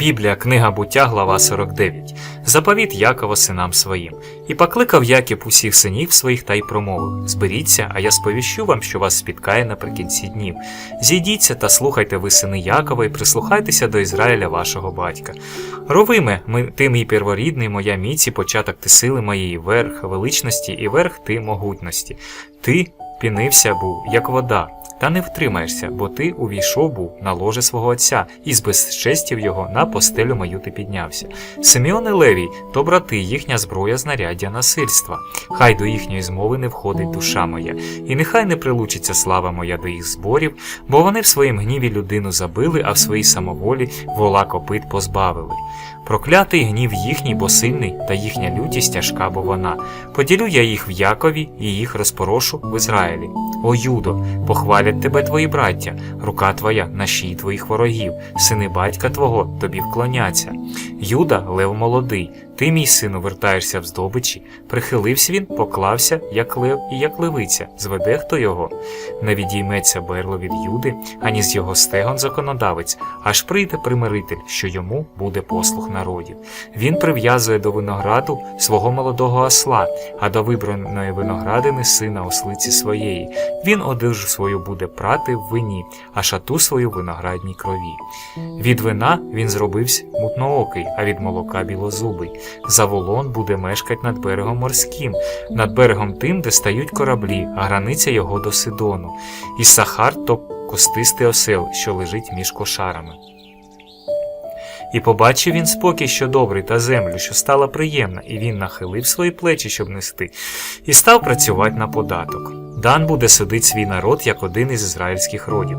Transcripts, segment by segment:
Біблія, книга буття, глава 49. Заповіт Якова синам своїм. І покликав Яків усіх синів своїх та й промовив: Зберіться, а я сповіщу вам, що вас спіткає наприкінці днів. Зійдіться та слухайте ви сини Якова, і прислухайтеся до Ізраїля вашого батька. Ровиме, ти мій перворідний, моя міць і початок ти сили моєї, верх величності і верх ти могутності. Ти пінився був, як вода. Та не втримаєшся, бо ти увійшов був на ложе свого отця, і збезчестів його на постелю мою ти піднявся. Симеон і Левій то брати, їхня зброя знаряддя насильства. Хай до їхньої змови не входить душа моя, і нехай не прилучиться слава моя до їх зборів, бо вони в своїм гніві людину забили, а в своїй самоволі вола копит позбавили. Проклятий гнів їхній, бо сильний, та їхня лютість тяжка, бо вона. Поділю я їх в Якові і їх розпорошу в Ізраїлі. О Юдо, похвалять тебе твої браття, рука твоя на шиї твоїх ворогів, сини батька твого тобі вклоняться. Юда, лев молодий, ти, мій сину, вертаєшся в здобичі, прихилився він, поклався, як лев і як левиця, зведе хто його. Не відійметься берло від Юди, ані з його стегон законодавець, аж прийде примиритель, що йому буде послух народів. Він прив'язує до винограду свого молодого осла, а до вибраної виноградини сина ослиці своєї. Він одежу свою буде прати в вині, а шату свою в виноградній крові. Від вина він зробився мутноокий, а від молока білозубий. Заволон буде мешкать над берегом морським, над берегом тим, де стають кораблі, а границя його до Сидону. І Сахар то костистий осел, що лежить між кошарами. І побачив він спокій, що добрий, та землю, що стала приємна, і він нахилив свої плечі, щоб нести, і став працювати на податок. Дан буде судить свій народ як один із ізраїльських родів.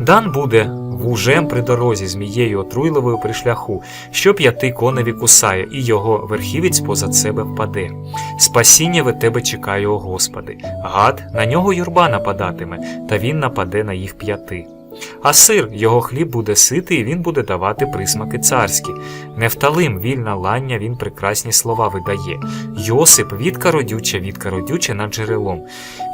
Дан буде вужем при дорозі, змією отруйливою при шляху, що п'яти коневі кусає, і його верхівець позад себе впаде. Спасіння від тебе чекає, о Господи. Гад, на нього юрба нападатиме, та він нападе на їх п'яти. А сир, його хліб буде ситий, і він буде давати присмаки царські. Нефталим вільна лання він прекрасні слова видає. Йосип вітка родюча, вітка родюча над джерелом.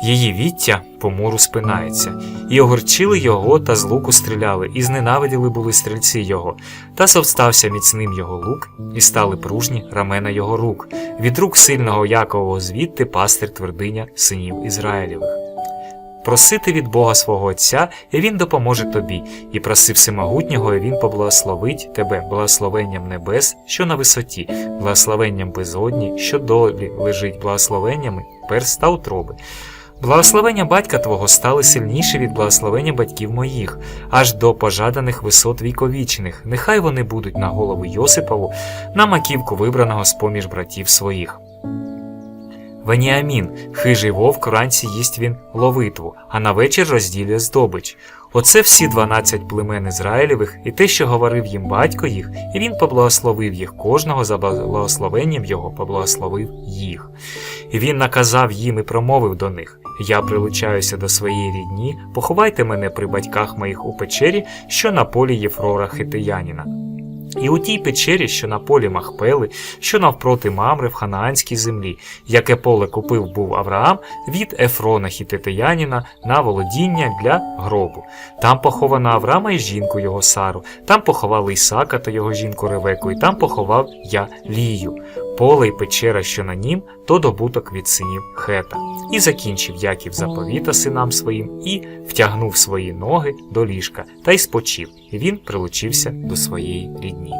Її віття по мору спинається. І огорчили його та з луку стріляли, і зненавиділи були стрільці його. Та совстався міцним його лук, і стали пружні рамена його рук. Від рук сильного Якового звідти пастир твердиня синів Ізраїлєвих. Просити від Бога свого Отця, і Він допоможе тобі, і проси всемогутнього, і Він поблагословить тебе благословенням небес, що на висоті, благословенням безодні, що долі лежить благословеннями перст та утроби. Благословення батька твого стали сильніші від благословення батьків моїх, аж до пожаданих висот віковічних. Нехай вони будуть на голову Йосипову, на маківку вибраного з поміж братів своїх. Веніамін, хижий вовк, вранці їсть він ловитву, а на вечір розділює здобич. Оце всі дванадцять племен Ізраїлевих, і те, що говорив їм батько їх, і він поблагословив їх кожного за благословенням його, поблагословив їх. І він наказав їм і промовив до них: Я прилучаюся до своєї рідні, поховайте мене при батьках моїх у печері, що на полі Єфрора Хитиянина. І у тій печері, що на полі Махпели, що навпроти Мамри в ханаанській землі, яке поле купив був Авраам від Ефрона Хітетеяніна на володіння для гробу. Там поховано Авраама і жінку його Сару, там поховали Ісака та його жінку Ревеку, і там поховав я Лію. Поле й печера, що на нім, то добуток від синів Хета. І закінчив Яків заповіта синам своїм, і втягнув свої ноги до ліжка та й спочив, він прилучився до своєї рідні.